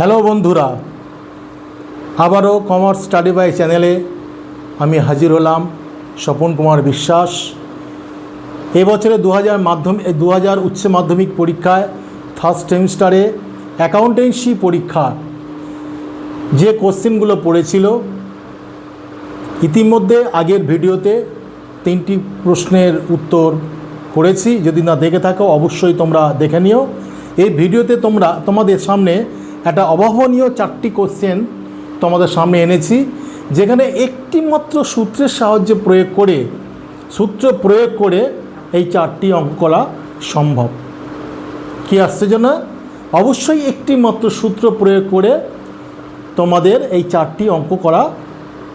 Hello বন্ধুরা, আবারও commerce study by চ্যানেলে আমি হাজির হলাম স্বপন কুমার বিশ্বাস। এবছরে দু হাজার মাধ্যম দু হাজার উচ্চ মাধ্যমিক পরীক্ষায় ফার্স্ট সেমিস্টারে অ্যাকাউন্টেন্সি পরীক্ষা যে কোশ্চেনগুলো পড়েছিল, ইতিমধ্যে আগের ভিডিওতে তিনটি প্রশ্নের উত্তর করেছি। যদি না দেখে থাকো, অবশ্যই তোমরা দেখে নিও। এই ভিডিওতে তোমরা, তোমাদের সামনে একটা অভাবনীয় চারটি কোশ্চেন তোমাদের সামনে এনেছি, যেখানে একটি মাত্র সূত্রের সাহায্যে প্রয়োগ করে, সূত্র প্রয়োগ করে এই চারটি অঙ্ক করা সম্ভব। কি আশ্চর্য না অবশ্যই একটি মাত্র সূত্র প্রয়োগ করে তোমাদের এই চারটি অঙ্ক করা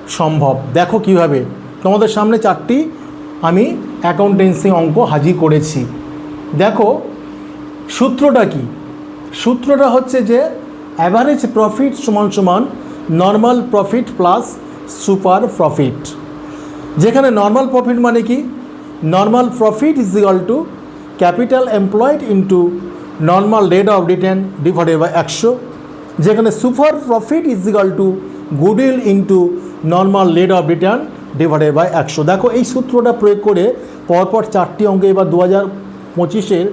সম্ভব। দেখো কীভাবে। তোমাদের সামনে চারটি আমি অ্যাকাউন্টেন্সি অঙ্ক হাজির করেছি। দেখো, সূত্রটা কি? সূত্রটা হচ্ছে যে অ্যাভারেজ প্রফিট সমান সমান normal profit plus super profit যেখানে নর্মাল প্রফিট মানে কি? Normal profit is equal to capital employed into normal rate of return divided by একশো। যেখানে super profit is equal to goodwill into normal rate of return divided by একশো। দেখো এই সূত্রটা প্রয়োগ করে পরপর চারটি অঙ্কে এবার দু হাজার পঁচিশের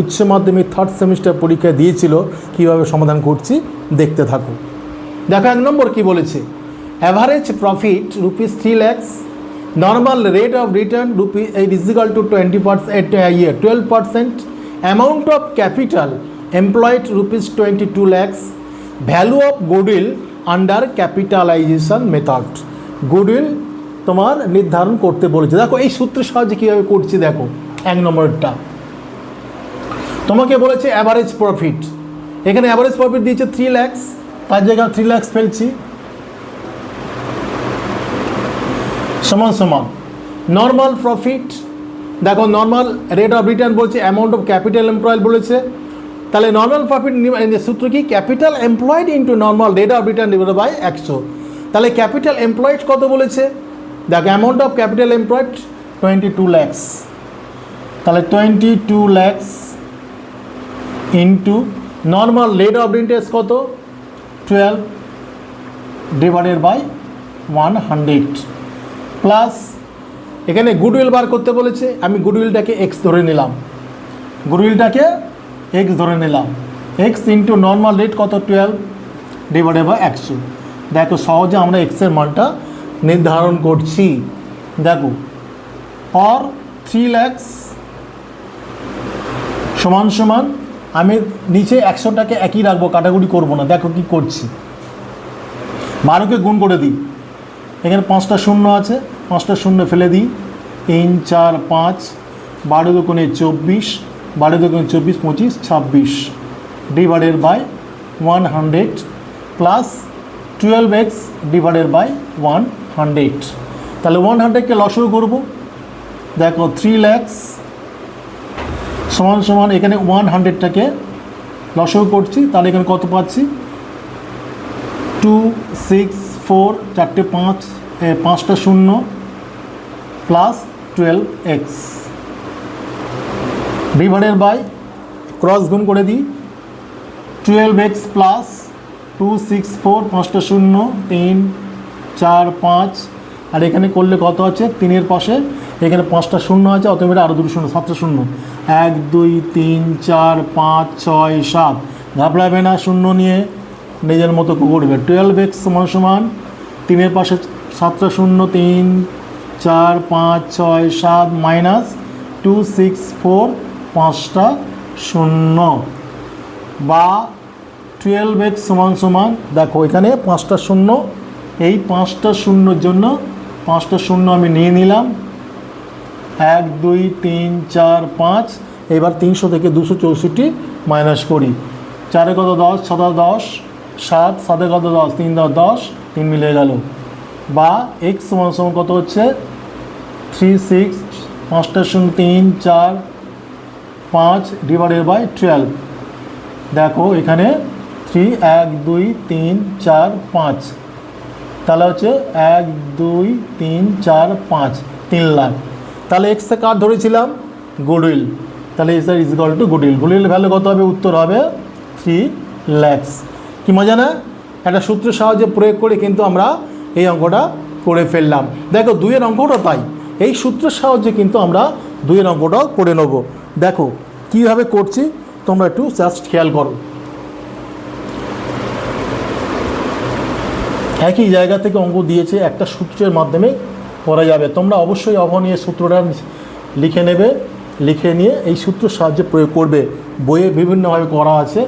উচ্চ মাধ্যমিক থার্ড সেমিস্টার পরীক্ষা দিয়েছিল, কীভাবে সমাধান করছি দেখতে থাকো দেখো, এক নম্বর কি বলেছে? Average profit rupees three lakhs normal rate of return rupee is equal to twenty percent ইয়ে twelve percent amount of capital employed rupees twenty two lakhs value of goodwill under capitalisation method goodwill তোমার নির্ধারণ করতে বলেছে। দেখো, এই সূত্রের সাহায্যে কীভাবে করছি দেখো, এক নম্বরটা। তোমাকে বলেছে অ্যাভারেজ প্রফিট এখানে অ্যাভারেজ প্রফিট দিয়েছে থ্রি ল্যাক্স তার জায়গায় থ্রি ল্যাক্স ফেলছি। সমান সমান। নর্মাল প্রফিট দেখো নর্মাল রেট অফ রিটার্ন বলছে অ্যামাউন্ট অফ ক্যাপিটাল এমপ্লয়েড বলেছে। তাহলে নর্মাল প্রফিট সূত্র কি? Capital employed into normal rate of return divide by একশো। তাহলে ক্যাপিটাল এমপ্লয়েড কত বলেছে? দেখো amount of capital employed twenty two lakhs তাহলে twenty two lakhs into normal rate of interest কত? Twelve divided by one hundred plus এখানে goodwill বার করতে বলেছে, আমি গুডউইলটাকে এক্স ধরে নিলাম। গুডউইলটাকে এক্স ধরে নিলাম। এক্স ইন্টু নর্মাল রেট কত? টুয়েলভ ডিভাইডেড বাই একশো। দেখো, সহজে আমরা এক্সের মানটা নির্ধারণ করছি। দেখো অর থ্রি ল্যাক্স সমান সমান আমি নিচে একশোটাকে একই রাখব কাটাকুটি করব না। দেখো কি করছি। বারোকে গুণ করে দিই। এখানে পাঁচটা শূন্য আছে, পাঁচটা শূন্য ফেলে দিই। তিন, চার, পাঁচ, বারো দোকানে চব্বিশ, বারো দোকানে চব্বিশ, পঁচিশ, ছাব্বিশ। Divided by one hundred plus twelve X divided by one hundred তাহলে ওয়ান হান্ড্রেডকে লসও করব। দেখো থ্রি ল্যাক্স সমান সমান এখানে ওয়ান হান্ড্রেডটাকে লসও করছি, তাহলে এখানে কত পাচ্ছি? টু সিক্স ফোর চারটে পাঁচ পাঁচটা শূন্য plus twelve X divided by cross গুণ করে দিই twelve X plus two six four পাঁচটা শূন্য, তিন, চার, পাঁচ, আর এখানে করলে কত আছে? তিনের পাশে এখানে পাঁচটা শূন্য আছে, অতএব আরও দুটো শূন্য, সাতটা শূন্য। এক, দুই, তিন, চার, পাঁচ, ছয়, সাত। ঘাবড়াবে না শূন্য নিয়ে নিজের মতো করবে টুয়েলভ এক্স সমান সমান তিনের পাশে সাতটা শূন্য তিন, চার, পাঁচ, ছয়, সাত মাইনাস টু সিক্স ফোর পাঁচটা শূন্য। বা টুয়েলভ এক্স সমান সমান, দেখো এখানে পাঁচটা শূন্য, এই পাঁচটা শূন্যর জন্য পাঁচটা শূন্য আমি নিয়ে নিলাম। এক, দুই, তিন, চার, পাঁচ, এবার তিনশো থেকে দুশো চৌষট্টি মাইনাস করি। চারে কত দশ? ছটা দশ, সাত, সাতে কত দশ? তিন দশ দশ, তিন মিলে গেল। বা এক্স সমান সমান কত হচ্ছে? থ্রি সিক্স পাঁচটা শূন্য তিন, চার, পাঁচ ডিভাইডেড বাই টুয়েলভ দেখো এখানে থ্রি এক, দুই, তিন, চার, পাঁচ। তাহলে হচ্ছে এক, দুই, তিন, চার, পাঁচ, তিন লাখ। তাহলে এক্সে কার ধরেছিলাম? গুডউইল তাহলে is is equal to goodwill goodwill value কত হবে? উত্তর হবে থ্রি ল্যাক্স কি মজা না? একটা সূত্রের সাহায্যে প্রয়োগ করে কিন্তু আমরা এই অঙ্কটা করে ফেললাম। দেখো, দুইয়ের অঙ্কটা তাই। এই সূত্রের সাহায্যে কিন্তু আমরা দুইয়ের অঙ্কটাও করে নেব। দেখো, কীভাবে করছি? তোমরা একটু জাস্ট খেয়াল করো। একই জায়গা থেকে অঙ্ক দিয়েছে একটা সূত্রের মাধ্যমে করা যাবে। তোমরা অবশ্যই অবনীয় সূত্রটা লিখে নেবে, লিখে নিয়ে এই সূত্রের সাহায্যে প্রয়োগ করবে। বইয়ে বিভিন্নভাবে করা আছে।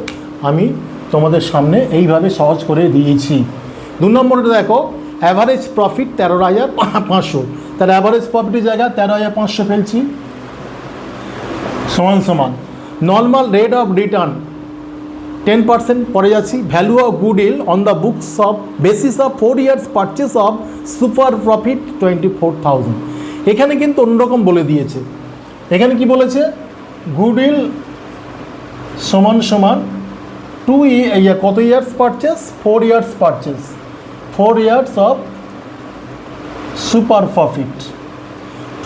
আমি তোমাদের সামনে এইভাবে সহজ করে দিয়েছি। দু নম্বরটা দেখো অ্যাভারেজ প্রফিট তেরো হাজার পাঁচশো। তার অ্যাভারেজ প্রফিটের জায়গায় তেরো হাজার পাঁচশো ফেলছি। সমান সমান। Normal rate of return ten percent পরে যাচ্ছি। Value of goodwill on the books of basis of four years purchase of super profit twenty four thousand এখানে কিন্তু অন্যরকম বলে দিয়েছে। এখানে কি বলেছে? গুড ইল সমান সমান টু ইয়ে কত years purchase four years purchase four years of super profit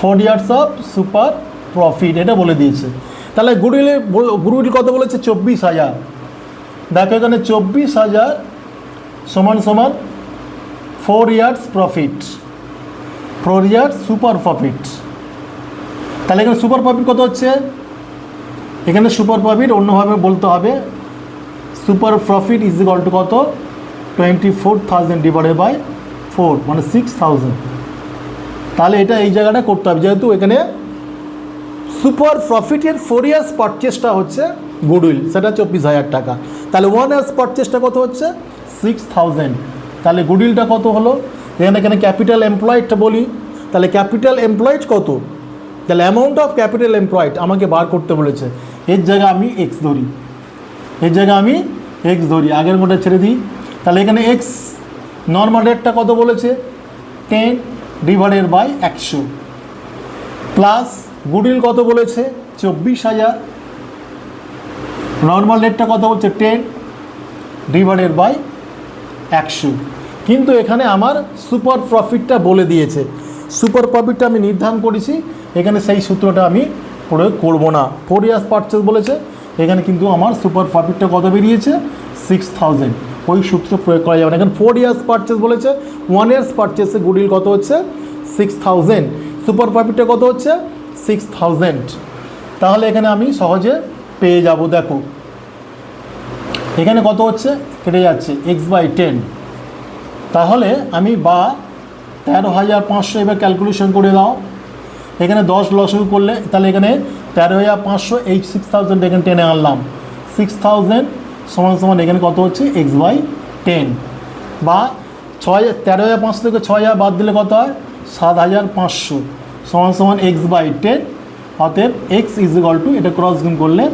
four years of super profit এটা বলে দিয়েছে। তাহলে গুডউইলে গুডউইল কত বলেছে? চব্বিশ হাজার। দেখো এখানে চব্বিশ হাজার সমান সমান four years profit four years super profit তাহলে এখানে সুপার প্রফিট কত হচ্ছে? এখানে সুপার প্রফিট অন্যভাবে বলতে হবে super profit is equal to কত? Twenty four thousand divided by four মানে সিক্স থাউজেন্ড তাহলে এটা এই জায়গাটা করতে হবে, যেহেতু এখানে সুপার প্রফিটের ফোর ইয়ার্স পারচেসটা হচ্ছে গুডউইল সেটা চব্বিশ হাজার টাকা। তাহলে ওয়ান ইয়ার্স পারচেসটা কত হচ্ছে? সিক্স থাউজেন্ড তাহলে গুডউইলটা কত হলো? এখানে এখানে ক্যাপিটাল এমপ্লয়েডটা বলি। তাহলে ক্যাপিটাল এমপ্লয়েড কত? তাহলে অ্যামাউন্ট অফ ক্যাপিটাল এমপ্লয়েড আমাকে বার করতে বলেছে। এর জায়গায় আমি এক্স ধরি। এর জায়গায় আমি এক্স ধরি। আগের মোটা ছেড়ে দিই। তাহলে এখানে এক্স নর্মাল রেটটা কত বলেছে? টেন ডিভাইডেড বাই একশো। প্লাস গুডউইল কত বলেছে? চব্বিশ হাজার। নর্মাল রেটটা কত বলছে? টেন ডিভাইডেড বাই একশো। কিন্তু এখানে আমার সুপার প্রফিটটা বলে দিয়েছে। সুপার প্রফিটটা আমি নির্ধারণ করেছি। এখানে সেই সূত্রটা আমি প্রয়োগ করব না। ফোর ইয়ার্স পারচেস বলেছে। এখানে কিন্তু আমার সুপার প্রফিটটা কত বেরিয়েছে? সিক্স থাউজেন্ড ওই সূত্র প্রয়োগ করা যাবে না। এখানে ফোর ইয়ার্স পারচেস বলেছে। ওয়ান ইয়ার্স পারচেসে গুডিল কত হচ্ছে? সিক্স থাউজেন্ড সুপার প্রফিটটা কত হচ্ছে? সিক্স থাউজেন্ড তাহলে এখানে আমি সহজে পেয়ে যাব, দেখো। এখানে কত হচ্ছে? কেটে যাচ্ছে এক্স বাই টেন তাহলে আমি বা তেরো হাজার পাঁচশো এবার ক্যালকুলেশন করে দাও। এখানে দশ লসল করলে, তাহলে এখানে তেরো হাজার পাঁচশো এই সিক্স থাউজেন্ড এখানে টেনে আনলাম। সিক্স থাউজেন্ড সমান সমান এখানে কত হচ্ছে? এক্স বাই টেন বা ছয়, তেরো হাজার পাঁচশো থেকে ছয় হাজার বাদ দিলে কত হয়? সাত হাজার পাঁচশো। সমান সমান এক্স বাই টেন অতএব এক্স ইজ ইকাল টু এটা ক্রস গুণ করলে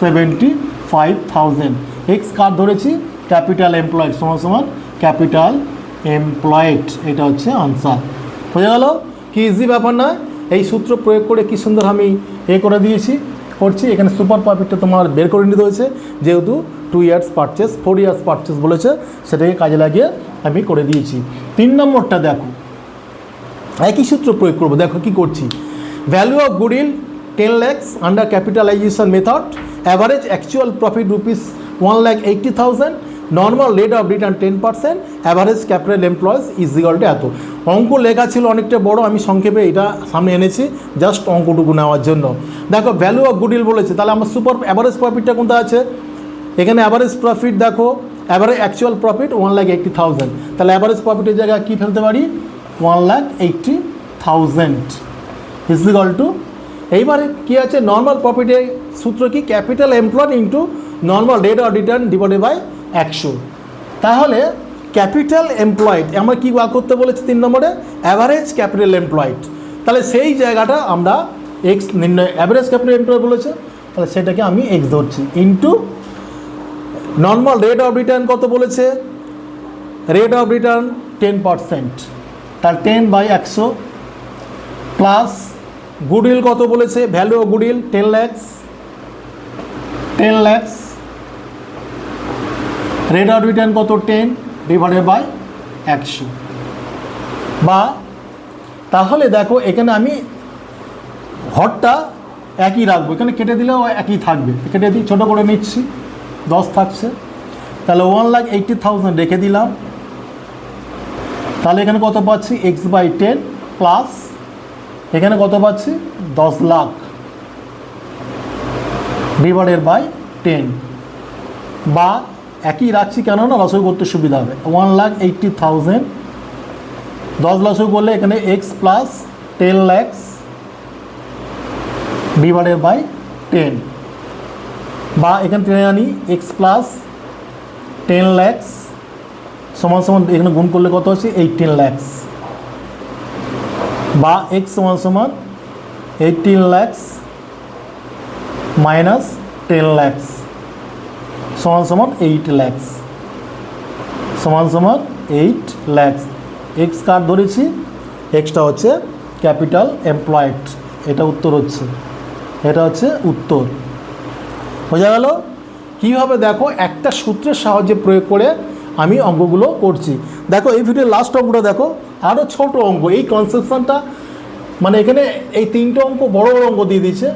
সেভেন্টি ফাইভ থাউজেন্ড এক্স কার ধরেছি? ক্যাপিটাল এমপ্লয়েড সমান সমান ক্যাপিটাল এমপ্লয়েড এটা হচ্ছে আনসার বোঝা গেল? কি ইজি ব্যাপার না এই সূত্র প্রয়োগ করে কি সুন্দর আমি এ করে দিয়েছি, করছি। এখানে সুপার প্রফিটটা তোমার বের করে নিতে হয়েছে, যেহেতু two years purchase four years purchase বলেছে, সেটাকে কাজে লাগিয়ে আমি করে দিয়েছি। তিন নম্বরটা দেখো। একই সূত্র প্রয়োগ করব, দেখো কি করছি। Value of goodwill ten lakhs under capitalisation method average actual profit rupees one lakh eighty thousand normal rate of return ten percent average capital employees is equal এত। অঙ্ক লেখা ছিল অনেকটা বড়, আমি সংক্ষেপে এটা সামনে এনেছি। জাস্ট অঙ্কটুকু নেওয়ার জন্য। দেখো ভ্যালু অফ গুডিল বলেছে। তাহলে আমার সুপার অ্যাভারেজ প্রফিটটা কোনটা আছে? এখানে অ্যাভারেজ প্রফিট দেখো। Average actual profit one lakh eighty thousand তাহলে অ্যাভারেজ প্রফিটের জায়গায় কী ফেলতে পারি? One lakh eighty thousand is equal to এইবারে কী আছে? নর্মাল প্রফিটের সূত্র কি? Capital employed into normal rate of return divided by একশো। তাহলে ক্যাপিটাল এমপ্লয়েড আমরা কী বার করতে বলেছি তিন নম্বরে? অ্যাভারেজ ক্যাপিটাল এমপ্লয়েড তাহলে সেই জায়গাটা আমরা এক্স নির্ণয় অ্যাভারেজ ক্যাপিটাল এমপ্লয়েড বলেছে। তাহলে সেটাকে আমি এক্স ধরছি। Into normal rate of return কত বলেছে? Rate of return ten percent তার টেন বাই একশো প্লাস গুডউইল কত বলেছে? Value of goodwill ten lakhs ten lakhs rate of return কত? টেন ডিভাইডেড বাই একশো। বা, তাহলে দেখো, এখানে আমি হরটা একই রাখব। এখানে কেটে দিলেও একই থাকবে। কেটে দিই ছোটো করে নিচ্ছি। দশ থাকছে। তাহলে ওয়ান লাখ এইটটি থাউজেন্ড রেখে দিলাম। তাহলে এখানে কত পাচ্ছি? এক্স বাই টেন প্লাস এখানে কত পাচ্ছি? দশ লাখ। ডিভাইডেড বাই টেন বা একই রাখছি কেন না? লসই করতে সুবিধা হবে। ওয়ান লাখ এইটটি থাউজেন্ড দশ লসই করলে এখানে X plus ten lakhs divided by ten বা এখানে টেনে আনি এক্স প্লাস টেন ল্যাক্স সমান সমান এখানে গুণ করলে কত হচ্ছে? এইটিন ল্যাক্স বা এক্স সমান সমান eighteen lakhs minus ten lakhs সমান সমান এইট ল্যাক্স সমান সমান এইট ল্যাক্স এক্স কার ধরেছি? এক্সটা হচ্ছে ক্যাপিটাল এমপ্লয়েড এটা উত্তর হচ্ছে। এটা হচ্ছে উত্তর। বোঝা গেল? কীভাবে দেখো? একটা সূত্রের সাহায্যে প্রয়োগ করে আমি অঙ্কগুলো করছি। দেখো, এই ভিডিওর লাস্ট অঙ্কটা দেখো আরও ছোট অঙ্ক। এই কনসেপশনটা মানে এখানে এই তিনটে অঙ্ক বড় বড় অঙ্ক দিয়ে দিয়েছে।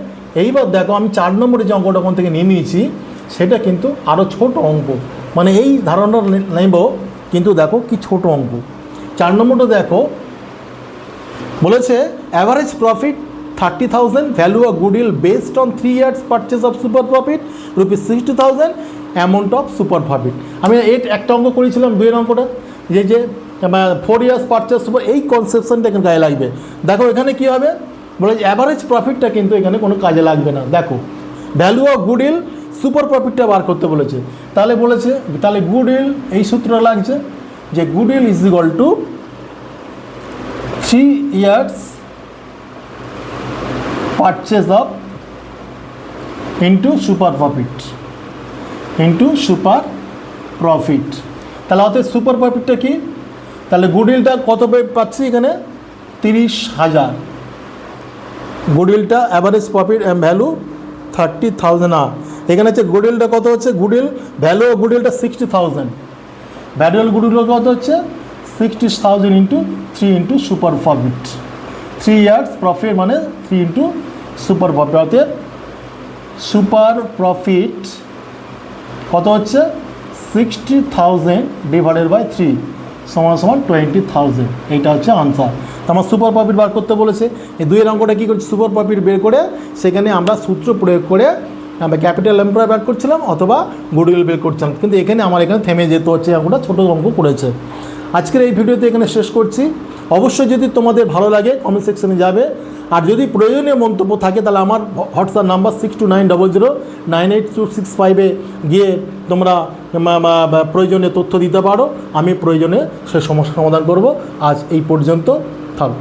এইবার দেখো, আমি চার নম্বরে যে অঙ্কটা ওখান থেকে নিয়ে নিয়েছি, সেটা কিন্তু আরও ছোট অঙ্ক। মানে এই ধারণা নেব, কিন্তু দেখো কি ছোট অঙ্ক। চার নম্বরটা দেখো, বলেছে average profit thirty thousand value of goodwill based on three years purchase of super profit rupees sixty thousand amount of super profit আমি এর একটা অঙ্ক করেছিলাম দুইয়ের অঙ্কটা যে যে ফোর ইয়ার্স পারচেস সুপার এই কনসেপশনটা এখানে গায়ে লাগবে। দেখো, এখানে কী হবে? বলে যে অ্যাভারেজ প্রফিটটা কিন্তু এখানে কোনো কাজে লাগবে না। দেখো ভ্যালু অফ গুডউইল সুপার প্রফিটটা বার করতে বলেছে। তাহলে বলেছে, তাহলে গুডউইল এই সূত্রটা লাগছে যে goodwill is equal to three years purchase of into super profit into super profit তাহলে অতএব সুপার প্রফিটটা কি? তাহলে গুডউইলটা কত পাচ্ছি এখানে? তিরিশ হাজার। গুডউইলটা average profit value thirty thousand আর এখানে হচ্ছে গুডউইলটা কত হচ্ছে? গুডউইল ভ্যালু অফ গুডউইলটা সিক্সটি থাউজেন্ড ভ্যালুয়াল গুডউইল কত হচ্ছে? Sixty thousand into three into super profit three years profit মানে থ্রি ইন্টু সুপার প্রফিট অর্থাৎ সুপার প্রফিট কত হচ্ছে? Sixty thousand divided by three সমান সমান টোয়েন্টি থাউজেন্ড এইটা হচ্ছে আনসার তো আমার সুপার প্রফিট বার করতে বলেছে। এই দুইয়ের অঙ্কটা কী করছি? সুপার প্রফিট বের করে সেখানে আমরা সূত্র প্রয়োগ করে আমরা ক্যাপিটাল এমপ্লয় বের করছিলাম অথবা গুডউইল বের করছিলাম। কিন্তু এখানে আমার এখানে থেমে যেতে হচ্ছে অঙ্কটা ছোটো অঙ্ক করেছে। আজকের এই ভিডিওতে এখানে শেষ করছি। অবশ্যই যদি তোমাদের ভালো লাগে কমেন্ট সেকশনে যাবে। আর যদি প্রয়োজনীয় মন্তব্য থাকে, তাহলে আমার WhatsApp number six two nine double zero nine eight two six ফাইভে গিয়ে তোমরা প্রয়োজনীয় তথ্য দিতে পারো। আমি প্রয়োজনে সে সমস্যা সমাধান করব। আজ এই পর্যন্ত থাক।